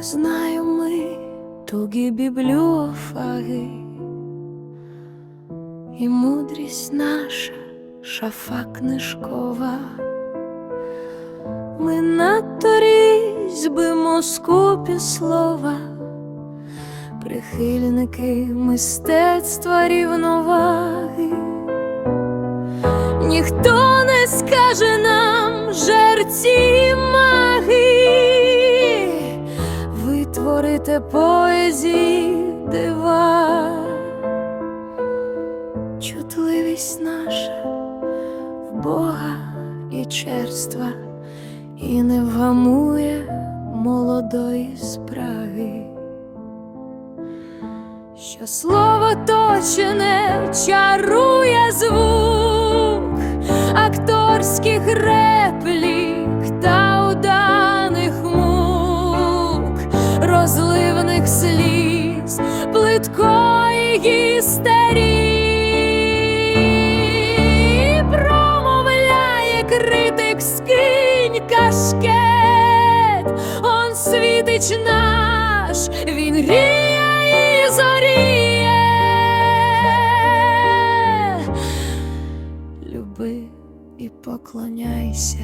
Знаю ми тугі бібліофаги, і мудрість наша шафа книжкова. Ми надто різьбимо скупі слова, прихильники мистецтва рівноваги. Ніхто не скаже нам жерці витворите поезії дива, чутливість наша в Бога і черства, і не вгамує молодої спраги. Що слово точене чарує звук розливних сліз, плиткої гістерії, промовляє критик скинь кашкет, он світич наш, він гріє і зоріє. Люби і поклоняйся